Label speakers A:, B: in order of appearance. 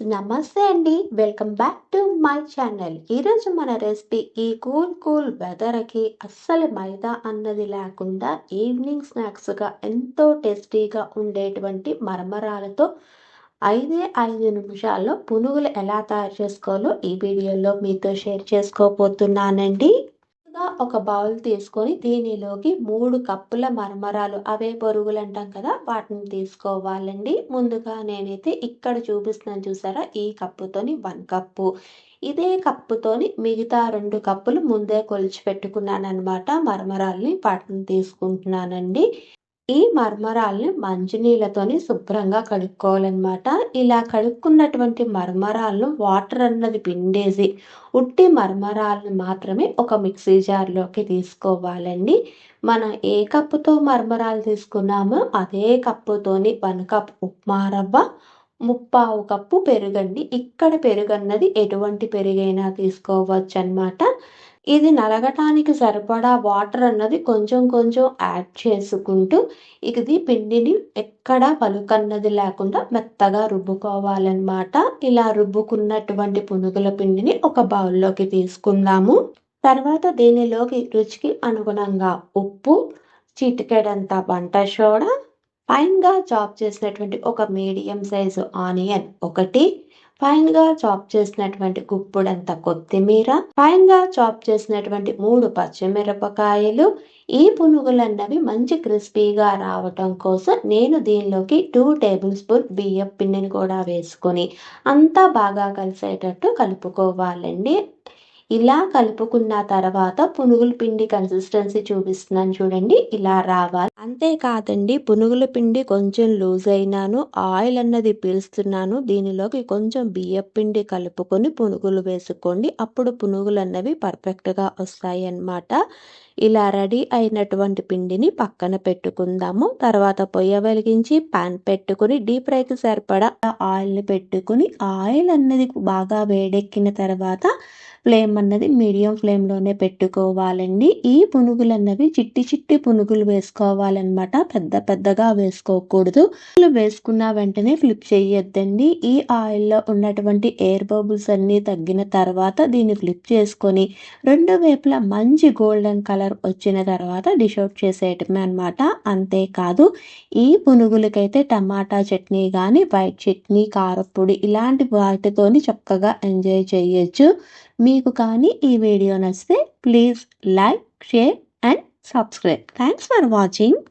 A: నమస్తే అండి. Welcome back to my channel ఈరోజు మన రెసిపీ ఈ కూల్ కూల్ వెదర్కి అస్సలు మైదా అన్నది లేకుండా ఈవినింగ్ స్నాక్స్గా ఎంతో టేస్టీగా ఉండేటువంటి మరమరాలతో ఐదే ఐదు నిమిషాల్లో పునుగులు ఎలా తయారు చేసుకోవాలో ఈ వీడియోలో మీతో షేర్ చేసుకోబోతున్నానండి. ఒక బౌల్ తీసుకొని దీనిలోకి మూడు కప్పుల మరమరాలు అవే పొరుగులు అంటాం కదా వాటిని తీసుకోవాలండి. ముందుగా నేనైతే ఇక్కడ చూపిస్తున్నాను చూసారా ఈ కప్పుతోని వన్ కప్పు. ఇదే కప్పుతోని మిగతా రెండు కప్పులు ముందే కొలిచి పెట్టుకున్నాను అనమాట మరమరాల్ని వాటిని తీసుకుంటున్నానండి. ఈ మర్మరాల్ని మంచినీళ్ళతోని శుభ్రంగా కడుక్కోవాలన్నమాట. ఇలా కడుక్కున్నటువంటి మర్మరాలను వాటర్ అన్నది పిండేసి ఉట్టి మర్మరాలను మాత్రమే ఒక మిక్సీ జార్లోకి తీసుకోవాలండి. మనం ఏ కప్పుతో మర్మరాలు తీసుకున్నామో అదే కప్పుతోని వన్ కప్ ఉప్మా రవ్వ ముప్పావు కప్పు పెరుగండి. ఇక్కడ పెరుగన్నది ఎటువంటి పెరుగైనా తీసుకోవచ్చు అనమాట ఇది నలగటానికి సరిపడా వాటర్ అన్నది కొంచెం కొంచెం యాడ్ చేసుకుంటూ ఇది పిండిని ఎక్కడ పలుకన్నది లేకుండా మెత్తగా రుబ్బుకోవాలన్నమాట. ఇలా రుబ్బుకున్నటువంటి పునుగుల పిండిని ఒక బౌల్లోకి తీసుకుందాము. తర్వాత దీనిలోకి రుచికి అనుగుణంగా ఉప్పు చిటికెడంత వంట సోడా ఫైన్గా చాప్ చేసినటువంటి ఒక మీడియం సైజు ఆనియన్ ఒకటి ఫైన్గా చాప్ చేసినటువంటి గుప్పుడంత కొత్తిమీర ఫైన్గా చాప్ చేసినటువంటి మూడు పచ్చిమిరపకాయలు ఈ పునుగులన్నవి మంచి క్రిస్పీగా రావటం కోసం నేను దీనిలోకి టూ టేబుల్ స్పూన్ బియ్యం పిండిని కూడా వేసుకొని అంతా బాగా కలిసేటట్టు కలుపుకోవాలండి. ఇలా కలుపుకున్న తర్వాత పునుగుల పిండి కన్సిస్టెన్సీ చూపిస్తున్నాను చూడండి ఇలా రావాలి. అంతేకాదండి పునుగుల పిండి కొంచెం లూజ్ అయినాను ఆయిల్ అన్నది పీల్స్తున్నాను దీనిలోకి కొంచెం బియ్యం పిండి కలుపుకొని పునుగులు వేసుకోండి అప్పుడు పునుగులు అన్నవి పర్ఫెక్ట్గా వస్తాయి అన్నమాట ఇలా రెడీ అయినటువంటి పిండిని పక్కన పెట్టుకుందాము తర్వాత పొయ్య వెలిగించి పాన్ పెట్టుకుని డీప్ ఫ్రైకి సరిపడా ఆయిల్ని పెట్టుకుని ఆయిల్ అన్నది బాగా వేడెక్కిన తర్వాత ఫ్లేమ్ అన్నది మీడియం ఫ్లేమ్లోనే పెట్టుకోవాలండి. ఈ పునుగులు అన్నవి చిట్టి చిట్టి పునుగులు వేసుకోవాలన్నమాట. పెద్ద పెద్దగా వేసుకోకూడదు. వేసుకున్న వెంటనే ఫ్లిప్ చేయొద్దండి. ఈ ఆయిల్లో ఉన్నటువంటి ఎయిర్ బబుల్స్ అన్నీ తగ్గిన తర్వాత దీన్ని ఫ్లిప్ చేసుకొని రెండు వైపులా మంచి గోల్డెన్ కలర్ వచ్చిన తర్వాత డిష్ అవుట్ చేసేయటమే అనమాట అంతేకాదు ఈ పునుగులకైతే టమాటా చట్నీ కానీ వైట్ చట్నీ కారపొడి ఇలాంటి వాటితోని చక్కగా ఎంజాయ్ చేయొచ్చు. మీకు కానీ ఈ వీడియో నచ్చితే please like share and subscribe. Thanks for watching